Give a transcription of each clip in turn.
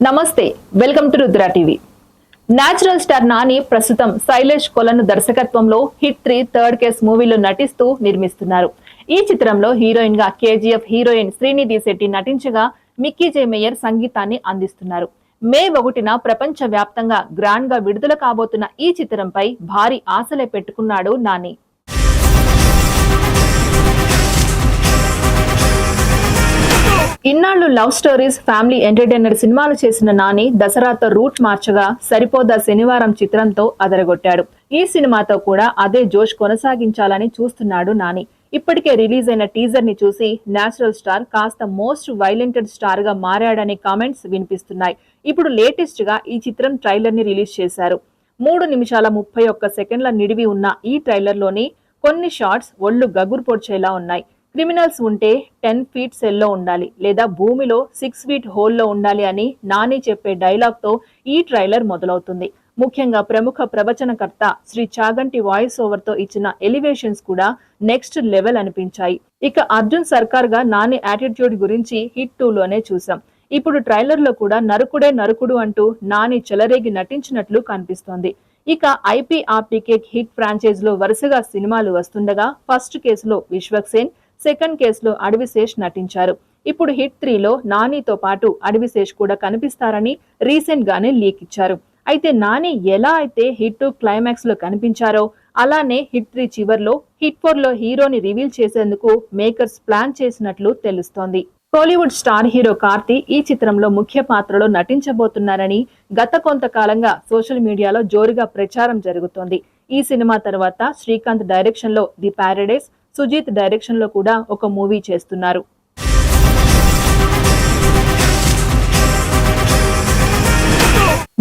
నమస్తే welcome to Rudra TV. Natural star Nani ప్రస్తుతం శైలేష్ కొలను దర్శకత్వంలో హిట్ త్రీ థర్డ్ కేస్ మూవీలో నటిస్తూ నిర్మిస్తున్నారు. ఈ చిత్రంలో హీరోయిన్గా కేజీఎఫ్ హీరోయిన్ శ్రీనిధి శెట్టి నటించగా మిక్కీ జే మేయర్ సంగీతాన్ని అందిస్తున్నారు. మే ఒకటిన ప్రపంచ వ్యాప్తంగా గ్రాండ్గా విడుదల కాబోతున్న ఈ చిత్రంపై భారీ ఆశలే పెట్టుకున్నాడు నాని. ఇన్నాళ్ళు లవ్ స్టోరీస్ ఫ్యామిలీ ఎంటర్టైనర్ సినిమాలు చేసిన నాని దసరాతో రూట్ మార్చగా సరిపోదా శనివారం చిత్రంతో అదరగొట్టాడు. ఈ సినిమాతో కూడా అదే జోష్ కొనసాగించాలని చూస్తున్నాడు నాని. ఇప్పటికే రిలీజ్ అయిన టీజర్ని చూసి నేచురల్ స్టార్ కాస్త మోస్ట్ వైలెంటెడ్ స్టార్గా మారాడనే కామెంట్స్ వినిపిస్తున్నాయి. ఇప్పుడు లేటెస్ట్గా ఈ చిత్రం ట్రైలర్ని రిలీజ్ చేశారు. మూడు నిమిషాల ముప్పై ఒక్క సెకండ్ల నిడివి ఉన్న ఈ ట్రైలర్లోని కొన్ని షార్ట్స్ ఒళ్ళు గగురు పొడిచేలా ఉన్నాయి. క్రిమినల్స్ ఉంటే టెన్ ఫీట్ సెల్లో ఉండాలి లేదా భూమిలో సిక్స్ ఫీట్ హోల్లో ఉండాలి అని నాని చెప్పే డైలాగ్తో ఈ ట్రైలర్ మొదలవుతుంది. ముఖ్యంగా ప్రముఖ ప్రవచనకర్త శ్రీ చాగంటి వాయిస్ ఓవర్తో ఇచ్చిన ఎలివేషన్స్ కూడా నెక్స్ట్ లెవెల్ అనిపించాయి. ఇక అర్జున్ సర్కార్గా నాని యాటిట్యూడ్ గురించి హిట్ టూ లోనే చూసాం. ఇప్పుడు ట్రైలర్లో కూడా నరుకుడే నరుకుడు అంటూ నాని చెలరేగి నటించినట్లు కనిపిస్తోంది. ఇక ఐపీ హిట్ ఫ్రాంచైజ్లో వరుసగా సినిమాలు వస్తుండగా ఫస్ట్ కేసులో విశ్వక్సేన్ సెకండ్ కేసులో అడవిశేష్ నటించారు. ఇప్పుడు హిట్ త్రీలో నానితో పాటు అడవిశేష్ కూడా కనిపిస్తారని రీసెంట్ గానే లీక్ ఇచ్చారు. అయితే నాని ఎలా అయితే హిట్ టూ క్లైమాక్స్లో కనిపించారో అలానే హిట్ త్రీ చివర్లో హిట్ ఫోర్లో హీరోని రివీల్ చేసేందుకు మేకర్స్ ప్లాన్ చేసినట్లు తెలుస్తోంది. టాలీవుడ్ స్టార్ హీరో కార్తీ ఈ చిత్రంలో ముఖ్య పాత్రలో నటించబోతున్నారని గత కొంతకాలంగా సోషల్ మీడియాలో జోరుగా ప్రచారం జరుగుతోంది. ఈ సినిమా తర్వాత శ్రీకాంత్ డైరెక్షన్లో ది ప్యారడైస్ సుజీత్ డైరెక్షన్లో కూడా ఒక మూవీ చేస్తున్నారు.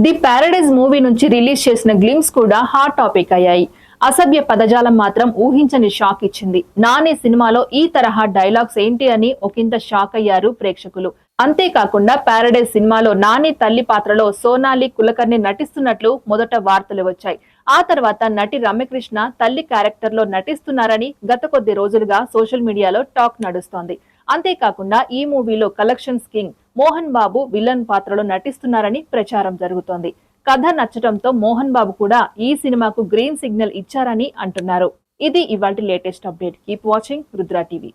ది ప్యారడైజ్ మూవీ నుంచి రిలీజ్ చేసిన గ్లిమ్స్ కూడా హాట్ టాపిక్ అయ్యాయి. అసభ్య పదజాలం మాత్రం ఊహించని షాక్ ఇచ్చింది. నాని సినిమాలో ఈ తరహా డైలాగ్స్ ఏంటి అని ఒకంత షాక్ అయ్యారు ప్రేక్షకులు. అంతేకాకుండా ప్యారడైజ్ సినిమాలో నాని తల్లి పాత్రలో సోనాలి కులకర్ణి నటిస్తున్నట్లు మొదట వార్తలు వచ్చాయి. ఆ తర్వాత నటి రమ్యకృష్ణ తల్లి క్యారెక్టర్లో నటిస్తున్నారని గత కొద్ది రోజులుగా సోషల్ మీడియాలో టాక్ నడుస్తోంది. అంతేకాకుండా ఈ మూవీలో collections king Mohan Babu villain పాత్రలో నటిస్తున్నారని ప్రచారం జరుగుతోంది. కథ నచ్చటంతో మోహన్ బాబు కూడా ఈ సినిమాకు గ్రీన్ సిగ్నల్ ఇచ్చారని అంటున్నారు. ఇది ఇవాటి latest update. Keep watching Rudra TV.